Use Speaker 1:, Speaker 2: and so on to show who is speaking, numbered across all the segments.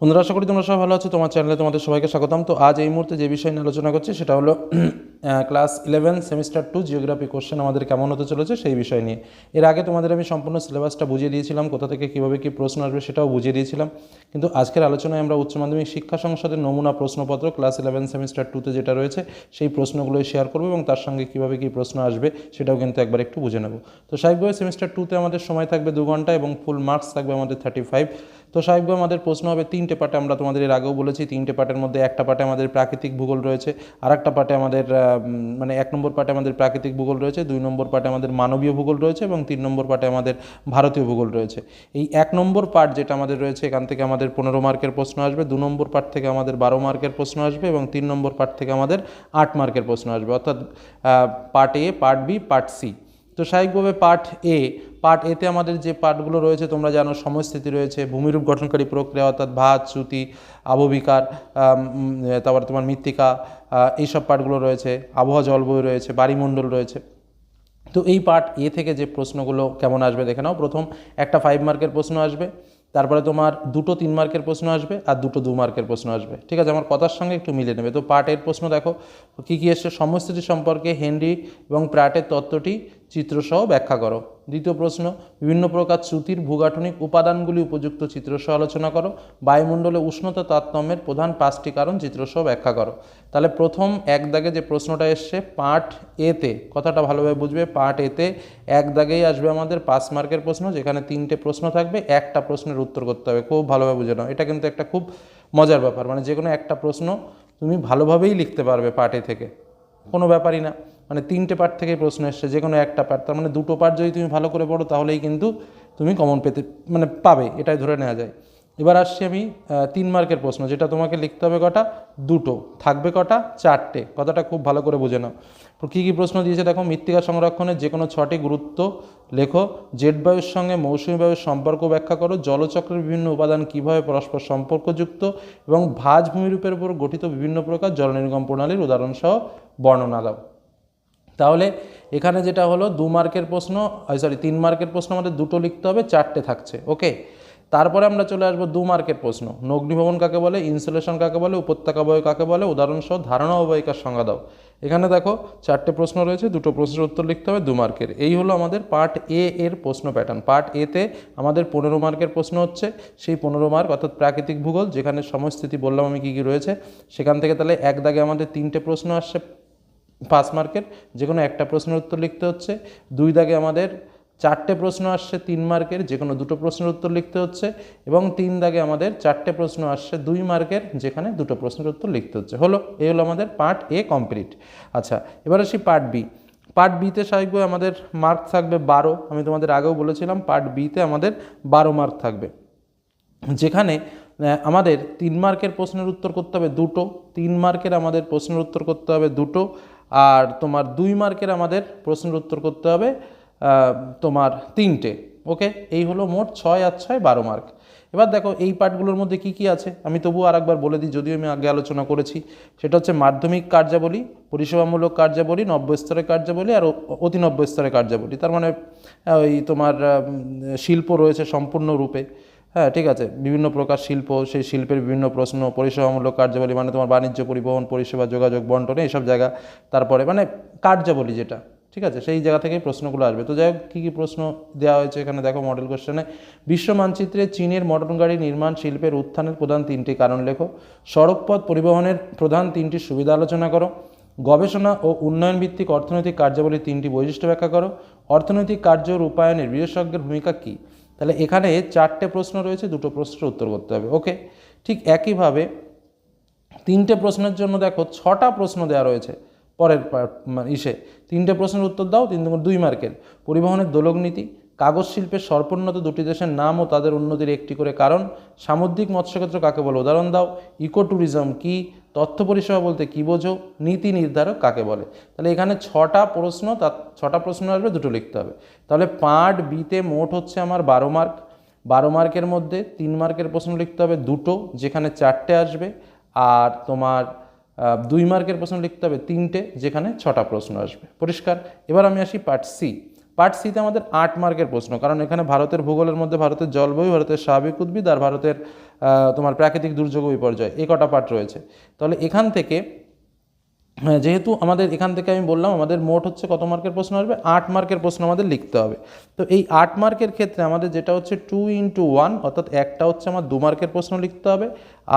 Speaker 1: বন্ধুরা, আশা করি তোমরা সবাই ভালো আছো। তোমার চ্যানেলে তোমাদের সবাইকে স্বাগতম। তো আজ এই মুহূর্তে যে বিষয় নিয়ে আলোচনা করছি, সেটা হলো class eleven semester two geography question আমাদের কেমন হতে চলেছে সেই বিষয় নিয়ে। এর আগে তোমাদের আমি সম্পূর্ণ সিলেবাসটা বুঝিয়ে দিয়েছিলাম, কোথা থেকে কীভাবে কী প্রশ্ন আসবে সেটাও বুঝিয়ে দিয়েছিলাম। কিন্তু আজকের আলোচনায় আমরা উচ্চ মাধ্যমিক শিক্ষা সংসদের নমুনা প্রশ্নপত্র ক্লাস ইলেভেন সেমিস্টার টুতে যেটা রয়েছে, সেই প্রশ্নগুলোই শেয়ার করব এবং তার সঙ্গে কীভাবে কী প্রশ্ন আসবে সেটাও কিন্তু একবার একটু বুঝে নেব। তো স্বাভাবিকভাবে সেমিস্টার টুতে আমাদের সময় থাকবে দু ঘণ্টা এবং ফুল মার্কস থাকবে আমাদের থার্টি ফাইভ তো স্বাভাবিকভাবে আমাদের প্রশ্ন হবে তিনটে পার্টে আমরা তোমাদের এর আগেও বলেছি, তিনটে পার্টের মধ্যে একটা পার্টে আমাদের প্রাকৃতিক ভূগোল রয়েছে আর একটা পার্টে আমাদের মানে এক নম্বর পার্টে আমাদের প্রাকৃতিক ভূগোল রয়েছে, দুই নম্বর পার্টে আমাদের মানবীয় ভূগোল রয়েছে এবং তিন নম্বর পার্টে আমাদের ভারতীয় ভূগোল রয়েছে। এই এক নম্বর পার্ট যেটা আমাদের রয়েছে, এখান থেকে আমাদের পনেরো মার্কের প্রশ্ন আসবে, দু নম্বর পার্ট থেকে আমাদের বারো মার্কের প্রশ্ন আসবে এবং তিন নম্বর পার্ট থেকে আমাদের আট মার্কের প্রশ্ন আসবে। অর্থাৎ part A, part B, part C. তো স্বাভাবিকভাবে পার্ট এ পার্ট এতে আমাদের যে পার্টগুলো রয়েছে, তোমরা জানো সমস্থিতি রয়েছে, ভূমিরূপ গঠনকারী প্রক্রিয়া, অর্থাৎ ভাত চ্যুতি আবহবিকার তারপর তোমার মৃত্তিকা এইসব পার্টগুলো রয়েছে, আবহাওয়া জলবায়ু রয়েছে বাড়িমণ্ডল রয়েছে। তো এই পার্ট এ থেকে যে প্রশ্নগুলো কেমন আসবে দেখে নাও। প্রথম একটা ফাইভ মার্কের প্রশ্ন আসবে, তারপরে তোমার দুটো তিন মার্কের প্রশ্ন আসবে, আর দুটো দু মার্কের প্রশ্ন আসবে। ঠিক আছে? আমার কথার সঙ্গে একটু মিলে নেবে। তো পার্ট এর প্রশ্ন দেখো, কী কী এসছে? সমস্থিতি সম্পর্কে হেনরি এবং প্রাটের তত্ত্বটি চিত্রসহ ব্যাখ্যা করো। দ্বিতীয় প্রশ্ন, বিভিন্ন প্রকার শ্রুতির ভূগাঠনিক উপাদানগুলি উপযুক্ত চিত্রসহ আলোচনা করো। বায়ুমণ্ডলে উষ্ণতা তারতম্যের প্রধান পাঁচটি কারণ চিত্রসহ ব্যাখ্যা করো। তাহলে প্রথম এক দাগে যে প্রশ্নটা এসছে পার্ট এতে কথাটা ভালোভাবে বুঝবে পার্ট এতে এক দাগেই আসবে আমাদের পাঁচ মার্কের প্রশ্ন, যেখানে তিনটে প্রশ্ন থাকবে, একটা প্রশ্নের উত্তর করতে হবে। খুব ভালোভাবে বুঝে নাও। এটা কিন্তু একটা খুব মজার ব্যাপার মানে যে কোনো একটা প্রশ্ন তুমি ভালোভাবেই লিখতে পারবে পার্ট থেকে। কোনো ব্যাপারই না। মানে তিনটে পার্ট থেকে প্রশ্ন এসছে, যে কোনো একটা পার্ট তার মানে দুটো পার্ট যদি তুমি ভালো করে পড়ো, তাহলেই কিন্তু তুমি কমন পেতে মানে পাবে, এটাই ধরে নেওয়া যায়। এবার আসছি আমি তিন মার্কের প্রশ্ন, যেটা তোমাকে লিখতে হবে কটা? দুটো। থাকবে কটা? চারটে। কথাটা খুব ভালো করে বুঝে নাও। কী কী প্রশ্ন দিয়েছে দেখো, মৃত্তিকা সংরক্ষণের যে কোনো ছটি গুরুত্ব লেখো। জেট বায়ুর সঙ্গে মৌসুমী বায়ুর সম্পর্ক ব্যাখ্যা করো। জলচক্রের বিভিন্ন উপাদান কীভাবে পরস্পর সম্পর্কযুক্ত? এবং ভাজ ভূমিরূপের উপর গঠিত বিভিন্ন প্রকার জল নির্গম প্রণালীর উদাহরণসহ বর্ণনা দাও। তাহলে এখানে যেটা হলো, দু মার্কের প্রশ্ন সরি তিন মার্কের প্রশ্ন আমাদের দুটো লিখতে হবে, চারটে থাকছে ওকে তারপরে আমরা চলে আসব দু মার্কের প্রশ্ন। নগ্নিভবন কাকে বলে, ইনসুলেশন কাকে বলে, উপত্যকা বয় কাকে বলে, উদাহরণসহ ধারণা অবয়িকার সংজ্ঞা দাও। এখানে দেখো, চারটে প্রশ্ন রয়েছে, দুটো প্রশ্নের উত্তর লিখতে হবে দু মার্কের। এই হলো আমাদের পার্ট এ এর প্রশ্ন প্যাটার্ন পার্ট এতে আমাদের পনেরো মার্কের প্রশ্ন হচ্ছে, সেই পনেরো মার্ক অর্থাৎ প্রাকৃতিক ভূগোল, যেখানে সমস্থিতি বললাম আমি কী কী রয়েছে, সেখান থেকে তাহলে এক দাগে আমাদের তিনটে প্রশ্ন আসছে পাঁচ মার্কের যে কোনো একটা প্রশ্নের উত্তর লিখতে হচ্ছে। দুই দাগে আমাদের চারটে প্রশ্ন আসছে তিন মার্কের যে কোনো দুটো প্রশ্নের উত্তর লিখতে হচ্ছে। এবং তিন দাগে আমাদের চারটে প্রশ্ন আসছে দুই মার্কের, যেখানে দুটো প্রশ্নের উত্তর লিখতে হচ্ছে। হলো এই হলো আমাদের পার্ট এ কমপ্লিট। আচ্ছা এবার আসি পার্ট বি। পার্ট বিতে স্বাভাবিকভাবে আমাদের মার্ক থাকবে বারো। আমি তোমাদের আগেও বলেছিলাম, পার্ট বিতে আমাদের বারো মার্ক থাকবে। যেখানে আমাদের তিন মার্কের প্রশ্নের উত্তর করতে হবে দুটো, তিন মার্কের আমাদের প্রশ্নের উত্তর করতে হবে দুটো আর তোমার দুই মার্কের আমাদের প্রশ্নের উত্তর করতে হবে তোমার তিনটে, ওকে? এই হলো মোট ছয় আর ছয় বারো মার্ক। এবার দেখো এই পার্টগুলোর মধ্যে কি কি আছে? আমি তবুও আরেকবার বলে দিই, যদিও আমি আগে আলোচনা করেছি। সেটা হচ্ছে মাধ্যমিক কার্যাবলী, পরিষেবামূলক কার্যাবলী নব্য স্তরের কার্যাবলী আর অতি নব্য স্তরের কার্যাবলী। তার মানে ওই তোমার শিল্প রয়েছে সম্পূর্ণরূপে। হ্যাঁ ঠিক আছে। বিভিন্ন প্রকার শিল্প, সেই শিল্পের বিভিন্ন প্রশ্ন, পরিষেবামূলক কার্যাবলী মানে তোমার বাণিজ্য পরিবহন, পরিষেবা, যোগাযোগ, বন্টন, এইসব জায়গা। তারপরে মানে কার্যাবলী যেটা, ঠিক আছে? সেই জায়গা থেকেই প্রশ্নগুলো আসবে। তো যাই হোক, কী কী প্রশ্ন দেওয়া হয়েছে এখানে দেখো মডেল কোশ্চেনে বিশ্ব মানচিত্রে চীনের মটন গাড়ি নির্মাণ শিল্পের উত্থানের প্রধান তিনটি কারণ লেখো। সড়কপথ পরিবহনের প্রধান তিনটি সুবিধা আলোচনা করো। গবেষণা ও উন্নয়ন ভিত্তিক অর্থনৈতিক কার্যাবলীর তিনটি বৈশিষ্ট্য ব্যাখ্যা করো। অর্থনৈতিক কার্য রূপায়ণের বিশেষজ্ঞের ভূমিকা কী? তাহলে এখানে চারটে প্রশ্ন রয়েছে, দুটো প্রশ্নের উত্তর করতে হবে। ওকে ঠিক একইভাবে তিনটে প্রশ্নের জন্য দেখো ছটা প্রশ্ন দেওয়া রয়েছে পরের মানে ইসে। তিনটে প্রশ্নের উত্তর দাও, তিন দুই মার্কের। পরিবহনের দোলক নীতি কাগজ শিল্পের সর্বোন্নত দুটি দেশের নাম ও তাদের উন্নতির একটি করে কারণ, সামুদ্রিক মৎস্যক্ষেত্র কাকে বলে? উদাহরণ দাও ইকো ট্যুরিজম কি? তথ্য পরিষেবা বলতে কী বোঝো? নীতি নির্ধারক কাকে বলে? তাহলে এখানে ছটা প্রশ্ন, তার ছটা প্রশ্ন আসবে, দুটো লিখতে হবে। তাহলে পার্ট বিতে মোট হচ্ছে আমার বারো মার্ক। বারো মার্কের মধ্যে তিন মার্কের প্রশ্ন লিখতে হবে দুটো, যেখানে চারটে আসবে। আর তোমার দুই মার্কের প্রশ্ন লিখতে হবে তিনটে, যেখানে ছটা প্রশ্ন আসবে। পরিষ্কার? এবার আমি আসি পার্ট সি। পার্ট সিতে আমাদের আট মার্কের প্রশ্ন, কারণ এখানে ভারতের ভূগোলের মধ্যে ভারতের জলবায়ু, ভারতের স্বাভাবিক উদ্ভিদ আর ভারতের তোমার প্রাকৃতিক দুর্যোগ বিপর্যয়, এই কটা পার্ট রয়েছে। তাহলে এখান থেকে যেহেতু আমাদের এখান থেকে আমি বললাম, আমাদের মোট হচ্ছে কত মার্কের প্রশ্ন আসবে? আট মার্কের প্রশ্ন আমাদের লিখতে হবে। তো এই আট মার্কের ক্ষেত্রে আমাদের যেটা হচ্ছে টু ইন্টু ওয়ান অর্থাৎ একটা হচ্ছে আমার দু মার্কের প্রশ্ন লিখতে হবে,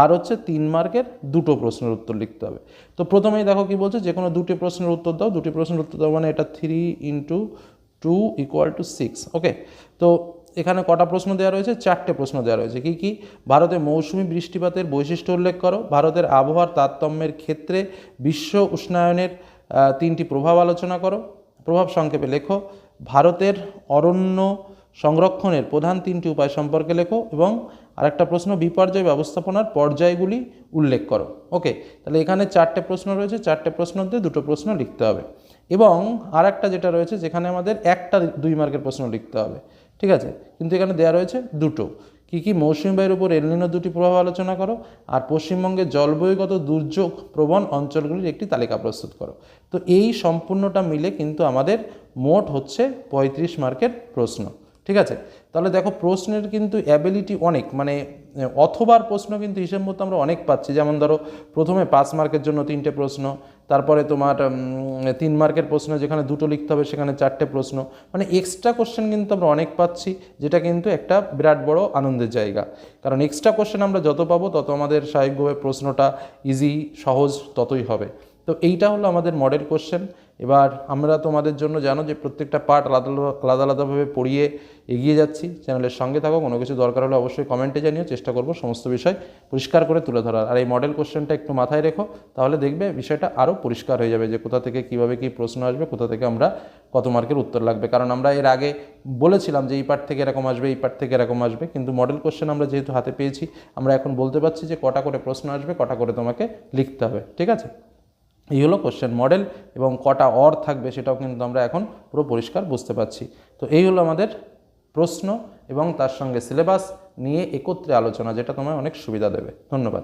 Speaker 1: আর হচ্ছে তিন মার্কের দুটো প্রশ্নের উত্তর লিখতে হবে। তো প্রথমেই দেখো কি বলছে যে কোনো দুটি প্রশ্নের উত্তর দাও, দুটি প্রশ্নের উত্তর দাও মানে এটা three into two equal to six okay তো এখানে কটা প্রশ্ন দেওয়া রয়েছে? চারটে প্রশ্ন দেওয়া রয়েছে। কি কি? ভারতে মৌসুমি বৃষ্টিপাতের বৈশিষ্ট্য উল্লেখ করো। ভারতের আবহাওয়ার তারতম্যের ক্ষেত্রে বিশ্ব উষ্ণায়নের তিনটি প্রভাব আলোচনা করো। প্রভাব সংক্ষেপে লেখো। ভারতের অরণ্য সংরক্ষণের প্রধান তিনটি উপায় সম্পর্কে লেখো এবং আরেকটা প্রশ্ন, বিপর্যয় ব্যবস্থাপনার পর্যায়গুলি উল্লেখ করো। ওকে তাহলে এখানে চারটে প্রশ্ন রয়েছে। চারটে প্রশ্ন দিয়ে দুটো প্রশ্ন লিখতে হবে। এবং আর একটা যেটা রয়েছে, যেখানে আমাদের একটা দুই মার্কের প্রশ্ন লিখতে হবে। ঠিক আছে? কিন্তু এখানে দেওয়া রয়েছে দুটো। কি কি মৌসুমী বায়ুর উপর এলনিনো দুটি প্রভাব আলোচনা করো? আর পশ্চিমবঙ্গের জলবায়ুগত দুর্যোগ প্রবণ অঞ্চলগুলির একটি তালিকা প্রস্তুত করো। তো এই সম্পূর্ণটা মিলে কিন্তু আমাদের মোট হচ্ছে পঁয়ত্রিশ মার্কের প্রশ্ন। ঠিক আছে? তাহলে দেখো প্রশ্নের কিন্তু অ্যাবিলিটি অনেক মানে অথবার প্রশ্ন কিন্তু হিসেব মতো আমরা অনেক পাচ্ছি। যেমন ধরো, প্রথমে পাঁচ মার্কের জন্য তিনটে প্রশ্ন, তারপরে তোমার তিন মার্কের প্রশ্ন, যেখানে দুটো লিখতে হবে সেখানে চারটে প্রশ্ন। মানে এক্সট্রা কোশ্চেন কিন্তু আমরা অনেক পাচ্ছি, যেটা কিন্তু একটা বিরাট বড় আনন্দের জায়গা। কারণ এক্সট্রা কোশ্চেন আমরা যত পাবো, তত আমাদের স্বাভাবিকভাবে প্রশ্নটা ইজি সহজ ততই হবে। তো এইটা হলো আমাদের মডেল কোশ্চেন এবার আমরা তোমাদের জন্য জানো যে প্রত্যেকটা পার্ট আলাদা আলাদা- আলাদা আলাদাভাবে পড়িয়ে এগিয়ে যাচ্ছি। চ্যানেলের সঙ্গে থাকো, কোনো কিছু দরকার হলে অবশ্যই কমেন্টে জানিও। চেষ্টা করব সমস্ত বিষয় পরিষ্কার করে তুলে ধরার। আর এই মডেল কোশ্চেনটা একটু মাথায় রেখো, তাহলে দেখবে বিষয়টা আরও পরিষ্কার হয়ে যাবে যে কোথা থেকে কীভাবে কী প্রশ্ন আসবে, কোথা থেকে আমরা কত মার্কের উত্তর লাগবে। কারণ আমরা এর আগে বলেছিলাম যে এই পার্ট থেকে এরকম আসবে, এই পার্ট থেকে এরকম আসবে। কিন্তু মডেল কোশ্চেন আমরা যেহেতু হাতে পেয়েছি, আমরা এখন বলতে পারছি যে কটা করে প্রশ্ন আসবে, কটা করে তোমাকে লিখতে হবে। ঠিক আছে? এই হলো কোশ্চেন মডেল এবং কটা অর থাকবে সেটাও কিন্তু আমরা এখন পুরো পরিষ্কার বুঝতে পারছি। তো এই হলো আমাদের প্রশ্ন এবং তার সঙ্গে সিলেবাস নিয়ে একত্রে আলোচনা, যেটা তোমায় অনেক সুবিধা দেবে। ধন্যবাদ।